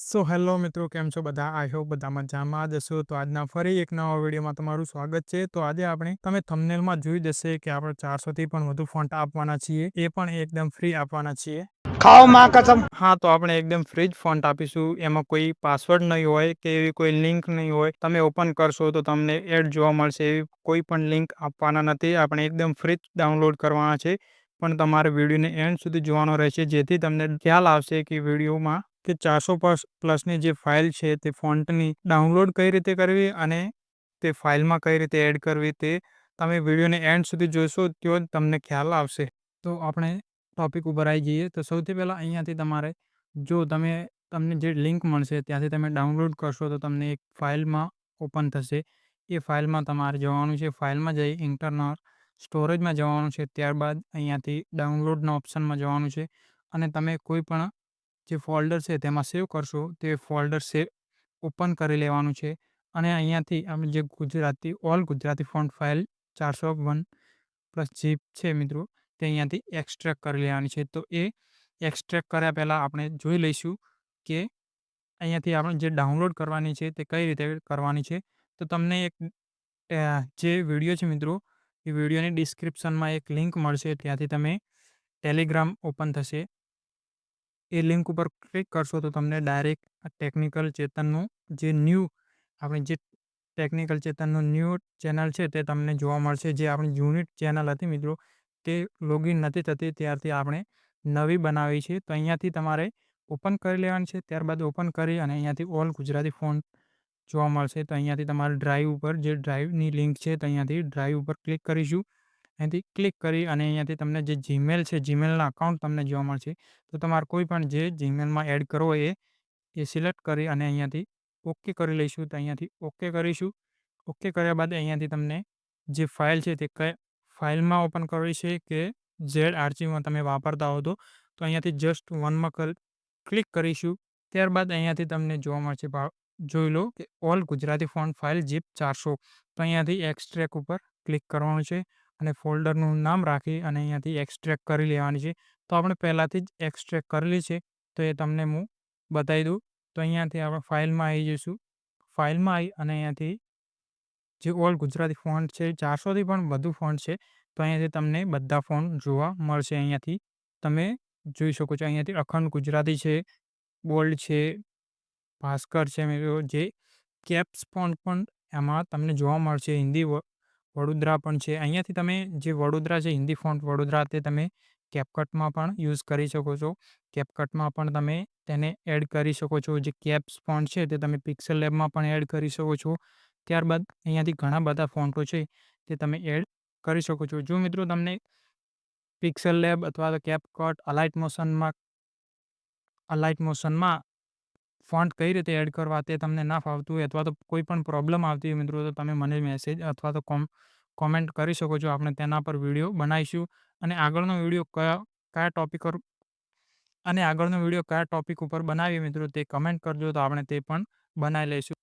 So hello મિત્રો કેમ છો બધા? આઈ હોપ બધા મજામાં જ હશો. તો આજના ફરી એક નવા વિડીયોમાં તમારું સ્વાગત છે. તો આજે આપણે તમે થંબનેલમાં જોઈ જશે કે આપણે ચારસોથી પણ વધુ ફોન્ટ આપવાના છીએ. એ પણ એકદમ ફ્રી આપવાના છીએ. ખાઓ માં કસમ. હા તો આપણે એકદમ ફ્રી જ ફોન્ટ આપીશું. એમાં કોઈ પાસવર્ડ નહીં હોય કે એવી કોઈ લિંક નહીં હોય. તમે ઓપન કરશો તો તમને એડ જોવા મળશે. એવી કોઈ પણ લિંક આપવાના નથી. આપણે એકદમ ફ્રી જ ડાઉનલોડ કરવાના છે. પણ તમારે વિડીયોને એન્ડ સુધી જોવાનો રહેશે. જેથી તમને ખ્યાલ આવશે કે વિડીયોમાં કે ચારસો પ્લસ પ્લસની જે ફાઇલ છે તે ફોન્ટની ડાઉનલોડ કઈ રીતે કરવી અને તે ફાઇલમાં કઈ રીતે એડ કરવી તે તમે વિડીયોને એન્ડ સુધી જોશો તો તમને ખ્યાલ આવશે. તો આપણે ટોપિક ઉપર આવી જઈએ. તો સૌથી પહેલાં અહીંયાથી તમારે જો તમે, તમને જે લિંક મળશે ત્યાંથી તમે ડાઉનલોડ કરશો તો તમને એક ફાઇલમાં ઓપન થશે. એ ફાઇલમાં તમારે જવાનું છે, ફાઇલમાં જઈ ઇન્ટરનલ સ્ટોરેજમાં જવાનું છે. ત્યારબાદ અહીંયાથી ડાઉનલોડના ઓપ્શનમાં જવાનું છે અને તમે કોઈ પણ જે ફોલ્ડર છે તેમાં સેવ કરશો તે ફોલ્ડર સેવ ઓપન કરી લેવાનું છે. અને અહીંયાથી આમ જે Gujarati, all Gujarati font file ચારસો વન પ્લસ જીપ છે મિત્રો, તે અહીંયાથી એક્સ્ટ્રેક કરી લેવાની છે. તો એ એક્સ્ટ્રેક્ટ કર્યા પહેલાં આપણે જોઈ લઈશું કે અહીંયાથી આપણે જે ડાઉનલોડ કરવાની છે તે કઈ રીતે કરવાની છે. તો તમને એક જે વીડિયો છે મિત્રો, એ વિડીયોની ડિસ્ક્રિપ્શનમાં એક લિંક મળશે, ત્યાંથી તમે ટેલિગ્રામ ઓપન થશે. એ લિંક ઉપર ક્લિક કરશો તો તમને ડાયરેક્ટ ટેકનિકલ ચેતનનું જે ન્યૂ આપણે જે ટેકનિકલ ચેતનનું ન્યૂ ચેનલ છે તે તમને જોવા મળશે. જે આપણી જૂની ચેનલ હતી મિત્રો, તે લોગિન નથી થતી. ત્યારથી આપણે નવી બનાવી છે. તો અહીંયાથી તમારે ઓપન કરી લેવાની છે. ત્યારબાદ ઓપન કરી અને અહીંયાથી ઓલ ગુજરાતી ફોન જોવા મળશે. તો અહીંયાથી તમારે ડ્રાઈવ ઉપર જે ડ્રાઈવની લિંક છે તો અહીંયાથી ડ્રાઈવ ઉપર ક્લિક કરીશું. અહીંથી ક્લિક કરી અને અહીંયાથી તમને જે જીમેલ છે જીમેલના અકાઉન્ટ તમને જોવા મળશે. તો તમારે કોઈ પણ જે જીમેલમાં એડ કરવો એ એ સિલેક્ટ કરી અને અહીંયાથી ઓકે કરી લઈશું. તો અહીંયાથી ઓકે કરીશું. ઓકે કર્યા બાદ અહીંયાથી તમને જે ફાઇલ છે તે કઈ ફાઇલમાં ઓપન કરવી છે કે ઝેડ આરચીમાં તમે વાપરતા હો તો અહીંયાથી જસ્ટ વનમાં ક્લિક કરીશું. ત્યારબાદ અહીંયાથી તમને જોવા મળશે જોઈ લો કે all Gujarati font file zip ચારસો. તો અહીંયાથી એક્સ્ટ્રેક ઉપર ક્લિક કરવાનું છે. અને ફોલ્ડરનું નામ રાખી અને અહીંયાથી એક્સટ્રેક કરી લેવાની છે. તો આપણે પહેલાંથી જ એક્સટ્રેક કરેલી છે, તો એ તમને હું બતાવી દઉં. તો અહીંયાથી આપણે ફાઇલમાં આવી જઈશું. ફાઇલમાં આવી અને અહીંયાથી જે ઓલ ગુજરાતી ફોન્ટ છે, ચારસોથી પણ વધુ ફોન્ટ છે, તો અહીંયાથી તમને બધા ફોન જોવા મળશે અહીંયાથી. તમે જોઈ શકો છો અહીંયાથી અખંડ ગુજરાતી છે, બોલ્ડ છે, ભાસ્કર છે જે કેપ્સ ફોન્ટ પણ એમાં તમને જોવા મળશે હિન્દી વડોદરા પણ છે. અહીંયાથી તમે જે વડોદરા છે હિન્દી ફોન્ટ વડોદરા તે તમે કેપકટમાં પણ યુઝ કરી શકો છો. કેપકટમાં પણ તમે તેને એડ કરી શકો છો. જે કેપ્સ ફોન્ટ છે તે તમે પિક્સલ લેબમાં પણ એડ કરી શકો છો. ત્યારબાદ અહીંયાથી ઘણા બધા ફોન્ટો છે તે તમે એડ કરી શકો છો. જો મિત્રો તમને પિક્સલ લેબ અથવા તો કેપકટ અલાઇટ મોશનમાં અલાઇટ મોશનમાં ફોન્ટ કઈ રીતે એડ કરવા તે તમને ના ફાવતું હોય અથવા તો કોઈ પણ પ્રોબ્લેમ આવતી હોય મિત્રો તો તમે મને મેસેજ અથવા તો કોમ, કોમેન્ટ કરી શકો છો. આપણે તેના પર વીડિયો બનાવીશું અને આગળનો વીડિયો કયા કયા ટોપિક પર અને આગળનો વીડિયો કયા ટોપિક ઉપર બનાવીએ મિત્રો તે કમેન્ટ કરજો તો આપણે તે પણ બનાવી લઈશું.